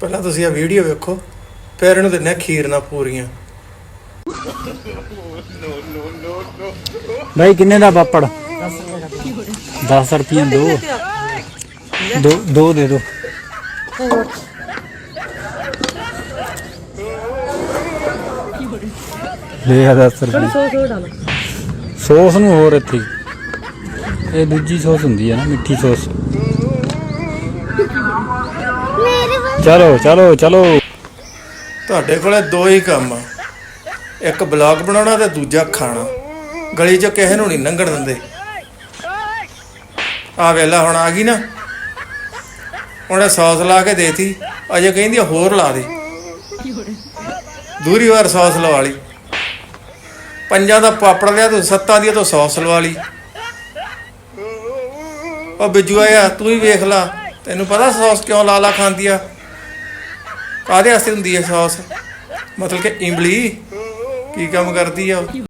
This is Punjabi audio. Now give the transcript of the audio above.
ਪਹਿਲਾਂ ਤੁਸੀਂ ਆ ਵੀਡੀਓ ਵੇਖੋ, ਫਿਰ ਇਹਨੂੰ ਦਿੰਨੇ ਆ ਖੀਰ ਨਾਲ ਪੂਰੀਆਂ। ਭਾਈ ਕਿੰਨੇ ਦਾ ਪਾਪੜ? 10 ਰੁਪਏ ਦੋ। ਦੋ ਦੋ ਦੇ ਦੋ। ਲੈ ਆ 10 ਰੁਪਏ ਸੌਸ ਨੂੰ ਹੋਰ ਇੱਥੇ। ਇਹ ਦੂਜੀ ਸੌਸ ਹੁੰਦੀ ਹੈ ਨਾ, ਮਿੱਠੀ ਸੌਸ। ਚਲੋ ਚਲੋ ਚਲੋ। ਤੁਹਾਡੇ ਕੋਲੇ ਦੋ ਹੀ ਕੰਮ ਆ। ਇੱਕ ਬਲੌਗ ਬਣਾਉਣਾ ਤੇ ਦੂਜਾ ਖਾਣਾ। ਗਲੀ 'ਚ ਕਿਸੇ ਨੂੰ ਨਹੀਂ ਲੰਘਣ ਦਿੰਦੇ। ਆ ਵੇਲਾ, ਹੁਣ ਆ ਗਈ ਨਾ। ਉਹਨੇ ਸੌਸ ਲਾ ਕੇ ਦੇਤੀ। ਅਜੇ ਕਹਿੰਦੀ ਹੋਰ ਲਾ ਦੇ। ਦੂਰੀ ਵਾਰ ਸੌਸ ਲਵਾ ਲਈ। ਪੰਜਾਂ ਦਾ ਪਾਪੜ ਲਿਆ, ਤੂੰ ਸੱਤਾਂ ਦੀ ਤੂੰ ਸੌਸ ਲਵਾ ਲਈ। ਉਹ ਬਿੱਜੂ ਆਇਆ, ਤੂੰ ਹੀ ਵੇਖ ਲਾ। ਤੈਨੂੰ ਪਤਾ ਸੌਸ ਕਿਉਂ ਲਾ ਲਾ ਖਾਂਦੀ ਆ? ਕਾਹਦੇ ਵਾਸਤੇ ਹੁੰਦੀ ਹੈ ਸੌਸ? ਮਤਲਬ ਕਿ ਇਮਲੀ? ਕੀ ਕੰਮ ਕਰਦੀ ਆ ਉਹ?